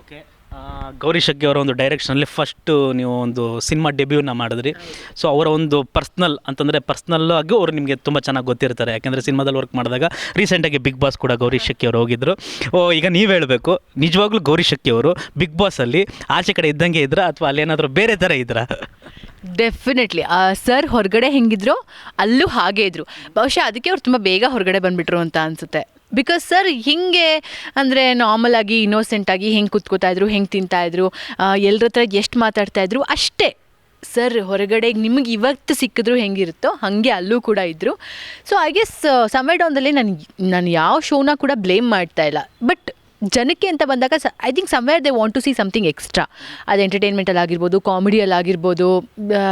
Okay Gauri Shetty ಅವರ ಒಂದು ಡೈರೆಕ್ಷನಲ್ಲಿ first ನೀವು ಒಂದು ಸಿನಿಮಾ ಡೆಬ್ಯೂನ ಮಾಡಿದ್ರಿ. ಸೊ ಅವರ ಒಂದು ಪರ್ಸ್ನಲ್ ಅಂತಂದರೆ ಪರ್ಸ್ನಲ್ ಆಗಿ ಅವರು ನಿಮಗೆ ತುಂಬ ಚೆನ್ನಾಗಿ ಗೊತ್ತಿರ್ತಾರೆ. ಯಾಕೆಂದರೆ ಸಿನಿಮಾದಲ್ಲಿ ವರ್ಕ್ ಮಾಡಿದಾಗ ರೀಸೆಂಟಾಗಿ ಬಿಗ್ ಬಾಸ್ ಕೂಡ ಗೌರಿ ಶೆಟ್ಟಿ ಅವರು ಹೋಗಿದ್ದರು ಓ, ಈಗ ನೀವು ಹೇಳಬೇಕು, ನಿಜವಾಗ್ಲೂ ಗೌರಿ ಶೆಟ್ಟಿ ಅವರು ಬಿಗ್ ಬಾಸಲ್ಲಿ ಆಚೆ ಕಡೆ ಇದ್ದಂಗೆ ಇದ್ರಾ ಅಥವಾ ಅಲ್ಲೇನಾದರೂ ಬೇರೆ ಥರ ಇದ್ರಾ? ಡೆಫಿನೆಟ್ಲಿ ಸರ್ ಹೊರಗಡೆ ಹೆಂಗಿದ್ರು ಅಲ್ಲೂ ಹಾಗೆ ಇದ್ರು. ಬಹುಶಃ ಅದಕ್ಕೆ ಅವ್ರು ತುಂಬ ಬೇಗ ಹೊರಗಡೆ ಬಂದ್ಬಿಟ್ರು ಅಂತ ಅನಿಸುತ್ತೆ. ಬಿಕಾಸ್ ಸರ್ ಹಿಂಗೆ ಅಂದರೆ ನಾರ್ಮಲ್ ಆಗಿ ಇನ್ನೋಸೆಂಟ್ ಆಗಿ ಹೆಂಗೆ ಕೂತ್ಕೋತಾ ಇದ್ರು, ಹೆಂಗೆ ತಿಂತಾ ಇದ್ರು ಎಲ್ಲರ ಹತ್ರ ಎಷ್ಟು ಮಾತಾಡ್ತಾ ಇದ್ರು, ಅಷ್ಟೇ. ಸರ್ ಹೊರಗಡೆ ನಿಮಗೆ ಇವತ್ತು ಸಿಕ್ಕಿದ್ರು ಹೆಂಗಿರುತ್ತೋ, ಹಾಗೆ ಅಲ್ಲೂ ಕೂಡ ಇದ್ದರು ಸೊ ಐ ಗೆಸ್ ಸಮಯ ಡೌನ್ದಲ್ಲಿ ನನಗೆ, ನಾನು ಯಾವ ಶೋನ ಕೂಡ ಬ್ಲೇಮ್ ಮಾಡ್ತಾ ಇಲ್ಲ. ಬಟ್ ಜನಕ್ಕೆ ಅಂತ ಬಂದಾಗ I think somewhere they want to see something extra ಅದು ಎಂಟರ್ಟೈನ್ಮೆಂಟಲ್ಲಿ ಆಗಿರ್ಬೋದು ಕಾಮಿಡಿಯಲ್ಲಿ ಆಗಿರ್ಬೋದು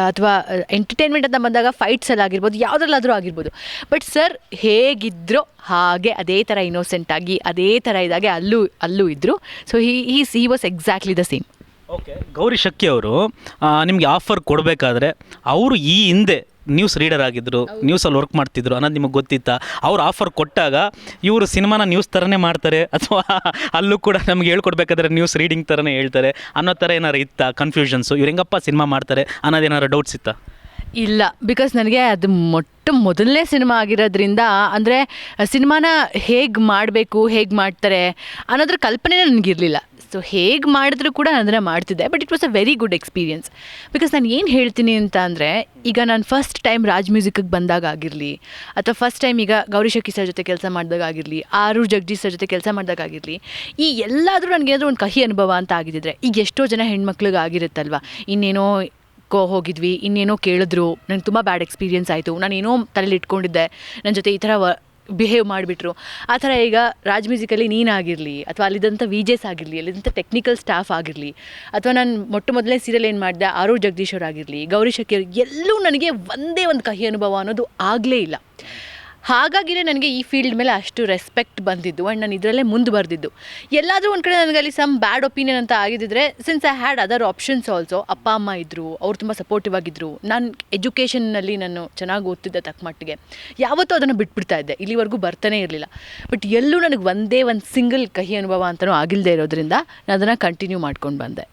ಅಥವಾ ಎಂಟರ್ಟೈನ್ಮೆಂಟ್ ಅಂತ ಬಂದಾಗ ಫೈಟ್ಸಲ್ಲಿ ಆಗಿರ್ಬೋದು, ಯಾವುದ್ರಲ್ಲಾದರೂ ಆಗಿರ್ಬೋದು. ಬಟ್ ಸರ್ ಹೇಗಿದ್ರೋ ಹಾಗೆ, ಅದೇ ಥರ ಇನ್ನೋಸೆಂಟ್ ಆಗಿ, ಅದೇ ಥರ ಇದಾಗೆ ಅಲ್ಲೂ ಅಲ್ಲೂ ಇದ್ದರು so he is he was exactly the same okay Gauri ಶಕ್ಕಿ ಅವರು ನಿಮಗೆ ಆಫರ್ ಕೊಡಬೇಕಾದ್ರೆ, ಅವರು ಈ ಹಿಂದೆ ನ್ಯೂಸ್ ರೀಡರ್ ಆಗಿದ್ದರು ನ್ಯೂಸಲ್ಲಿ ವರ್ಕ್ ಮಾಡ್ತಿದ್ರು ಅನ್ನೋದು ನಿಮಗೆ ಗೊತ್ತಿತ್ತಾ? ಅವ್ರು ಆಫರ್ ಕೊಟ್ಟಾಗ ಇವರು ಸಿನಿಮಾನ ನ್ಯೂಸ್ ಥರನೇ ಮಾಡ್ತಾರೆ ಅಥವಾ ಅಲ್ಲೂ ಕೂಡ ನಮ್ಗೆ ಹೇಳ್ಕೊಡ್ಬೇಕಾದ್ರೆ ನ್ಯೂಸ್ ರೀಡಿಂಗ್ ಥರನೇ ಹೇಳ್ತಾರೆ ಅನ್ನೋ ಥರ ಏನಾರು ಇತ್ತಾ ಕನ್ಫ್ಯೂಷನ್ಸು ಇವ್ರು ಹೆಂಗಪ್ಪ ಸಿನಿಮಾ ಮಾಡ್ತಾರೆ ಅನ್ನೋದೇನಾರು ಡೌಟ್ಸ್ ಇತ್ತಾ? ಇಲ್ಲ ಬಿಕಾಸ್ ನನಗೆ ಅದು ಮೊಟ್ಟ ಮೊದಲನೇ ಸಿನಿಮಾ ಆಗಿರೋದ್ರಿಂದ ಅಂದರೆ ಸಿನಿಮಾನ ಹೇಗೆ ಮಾಡಬೇಕು ಹೇಗೆ ಮಾಡ್ತಾರೆ ಅನ್ನೋದ್ರ ಕಲ್ಪನೆ ನನಗಿರಲಿಲ್ಲ. ಸೊ ಹೇಗೆ ಮಾಡಿದ್ರು ಕೂಡ ನಾನು ಅದನ್ನು ಮಾಡ್ತಿದ್ದೆ but it was a very good experience because ನಾನು ಏನು ಹೇಳ್ತೀನಿ ಅಂತ ಅಂದರೆ, ಈಗ ನಾನು ಫಸ್ಟ್ ಟೈಮ್ ರಾಜ್ ಮ್ಯೂಸಿಕ್ಗೆ ಬಂದಾಗ ಆಗಿರಲಿ, ಅಥವಾ ಫಸ್ಟ್ ಟೈಮ್ ಈಗ ಗೌರಿ ಶಕ್ಕಿ ಸರ್ ಜೊತೆ ಕೆಲಸ ಮಾಡಿದಾಗ ಆಗಿರಲಿ ಆರು ಜಗ್ಜಿ ಸರ್ ಜೊತೆ ಕೆಲಸ ಮಾಡಿದಾಗ ಆಗಿರಲಿ, ಈ ಎಲ್ಲಾದರೂ ನನಗೇನಾದರೂ ಒಂದು ಕಹಿ ಅನುಭವ ಅಂತ ಆಗಿದ್ದಿದ್ರೆ ಈಗ ಎಷ್ಟೋ ಜನ ಹೆಣ್ಮಕ್ಳಿಗೆ ಆಗಿರುತ್ತಲ್ವ? ಇನ್ನೇನೋ ಕೋ ಹೋಗಿದ್ವಿ, ಇನ್ನೇನೋ ಕೇಳಿದ್ರು ನನಗೆ ತುಂಬ ಬ್ಯಾಡ್ ಎಕ್ಸ್ಪೀರಿಯೆನ್ಸ್ ಆಯಿತು, ನಾನು ಏನೋ ತಲೆಯಲ್ಲಿ ಇಟ್ಕೊಂಡಿದ್ದೆ ನನ್ನ ಜೊತೆ ಈ ಥರ ಬಿಹೇವ್ ಮಾಡಿಬಿಟ್ರು. ಆ ಥರ ಈಗ ರಾಜ್ ಮ್ಯೂಸಿಕಲ್ಲಿ ನೀನಾಗಿರಲಿ ಅಥವಾ ಅಲ್ಲಿದ್ದಂಥ ವಿ ಜೆಸ್ ಆಗಿರಲಿ, ಅಲ್ಲಿದ್ದಂಥ ಟೆಕ್ನಿಕಲ್ ಸ್ಟಾಫ್ ಆಗಿರಲಿ, ಅಥವಾ ನಾನು ಮೊಟ್ಟ ಮೊದಲನೇ ಸೀರಿಯಲ್ ಏನು ಮಾಡಿದೆ ಆರು ಜಗದೀಶ್ ಅವರಾಗಿರಲಿ, ಗೌರಿ ಶಕ್ಕಿ ಅವ್ರು, ಎಲ್ಲೂ ನನಗೆ ಒಂದೇ ಒಂದು ಕಹಿ ಅನುಭವ ಅನ್ನೋದು ಆಗಲೇ ಇಲ್ಲ. ಹಾಗಾಗಿನೇ ನನಗೆ ಈ ಫೀಲ್ಡ್ ಮೇಲೆ ಅಷ್ಟು ರೆಸ್ಪೆಕ್ಟ್ ಬಂದಿದ್ದು ಆ್ಯಂಡ್ ನಾನು ಇದರಲ್ಲೇ ಮುಂದೆ ಬರೆದಿದ್ದು ಎಲ್ಲಾದರೂ ಒಂದು ಕಡೆ ನನಗೆ ಅಲ್ಲಿ ಸಮ್ ಬ್ಯಾಡ್ ಒಪಿನಿಯನ್ ಅಂತ ಆಗಿದ್ದಿದ್ರೆ since I had other options also ಅಪ್ಪ, ಅಮ್ಮ ಇದ್ದರು ಅವ್ರು ತುಂಬ ಸಪೋರ್ಟಿವ್ ಆಗಿದ್ದರು ನಾನು ಎಜುಕೇಷನ್ನಲ್ಲಿ ನಾನು ಚೆನ್ನಾಗಿ ಓದ್ತಿದ್ದೆ ತಕ್ಕ ಮಟ್ಟಿಗೆ. ಯಾವತ್ತೂ ಅದನ್ನು ಬಿಟ್ಬಿಡ್ತಾ ಇದ್ದೆ. ಇಲ್ಲಿವರೆಗೂ ಬರ್ತಾನೆ ಇರಲಿಲ್ಲ. ಬಟ್ ಎಲ್ಲೂ ನನಗೆ ಒಂದೇ ಒಂದು ಸಿಂಗಲ್ ಕಹಿ ಅನುಭವ ಅಂತಲೂ ಆಗಿಲ್ಲದೆ ಇರೋದ್ರಿಂದ, ನಾನು ಅದನ್ನು ಕಂಟಿನ್ಯೂ ಮಾಡ್ಕೊಂಡು ಬಂದೆ.